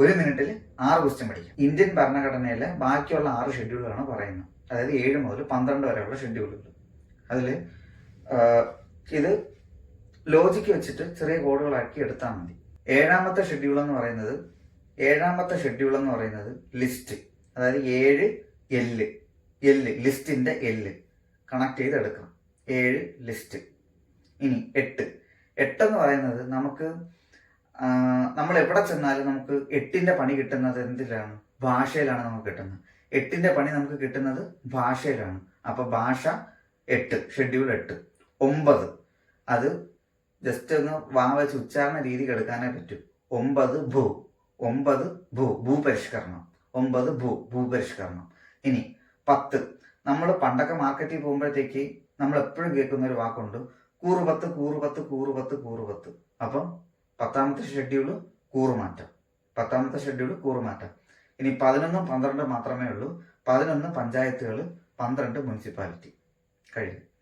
ഒരു മിനിറ്റിൽ ആറ് ക്വസ്റ്റ്യൻ പഠിക്കും. ഇന്ത്യൻ ഭരണഘടനയിലെ ബാക്കിയുള്ള ആറ് ഷെഡ്യൂളുകളാണ് പറയുന്നത്. അതായത് ഏഴ് മുതൽ പന്ത്രണ്ട് വരെയുള്ള ഷെഡ്യൂളുകൾ അതിൽ ഇത് ലോജിക്ക് വെച്ചിട്ട് ചെറിയ കോഡുകളാക്കി എടുത്താൽ മതി. ഏഴാമത്തെ ഷെഡ്യൂൾ എന്ന് പറയുന്നത് ഏഴാമത്തെ ഷെഡ്യൂൾ എന്ന് പറയുന്നത് ലിസ്റ്റ് അതായത് ഏഴ് എല്ല് എല്ല് ലിസ്റ്റിന്റെ എല്ല് കണക്ട് ചെയ്ത് എടുക്കണം. ഏഴ് ലിസ്റ്റ് ഇനി എട്ട്. എട്ടെന്ന് പറയുന്നത് നമുക്ക് നമ്മൾ എവിടെ ചെന്നാലും നമുക്ക് എട്ടിന്റെ പണി കിട്ടുന്നത് എന്തിലാണ്? ഭാഷയിലാണ് നമുക്ക് കിട്ടുന്നത്. എട്ടിന്റെ പണി നമുക്ക് കിട്ടുന്നത് ഭാഷയിലാണ്. അപ്പൊ ഭാഷ എട്ട് ഷെഡ്യൂൾ എട്ട് ഒമ്പത്. അത് ജസ്റ്റ് ഒന്ന് വാ വെച്ച് ഉച്ചാരണ രീതി എടുക്കാനേ പറ്റൂ. ഒമ്പത് ഭൂ ഒമ്പത് ഭൂ ഭൂപരിഷ്കരണം. ഒമ്പത് ഭൂ ഭൂപരിഷ്കരണം. ഇനി പത്ത്. നമ്മൾ പണ്ടൊക്കെ മാർക്കറ്റിൽ പോകുമ്പോഴത്തേക്ക് നമ്മൾ എപ്പോഴും കേൾക്കുന്ന ഒരു വാക്കുണ്ട്. കൂറുപത്ത് കൂറുപത്ത് കൂറുപത്ത് കൂറുപത്ത്. അപ്പം പത്താമത്തെ ഷെഡ്യൂൾ കൂറുമാറ്റം. പത്താമത്തെ ഷെഡ്യൂൾ കൂറുമാറ്റം. ഇനി പതിനൊന്നും പന്ത്രണ്ടും മാത്രമേ ഉള്ളൂ. പതിനൊന്ന് പഞ്ചായത്തുകൾ പന്ത്രണ്ട് മുനിസിപ്പാലിറ്റി കഴിഞ്ഞു.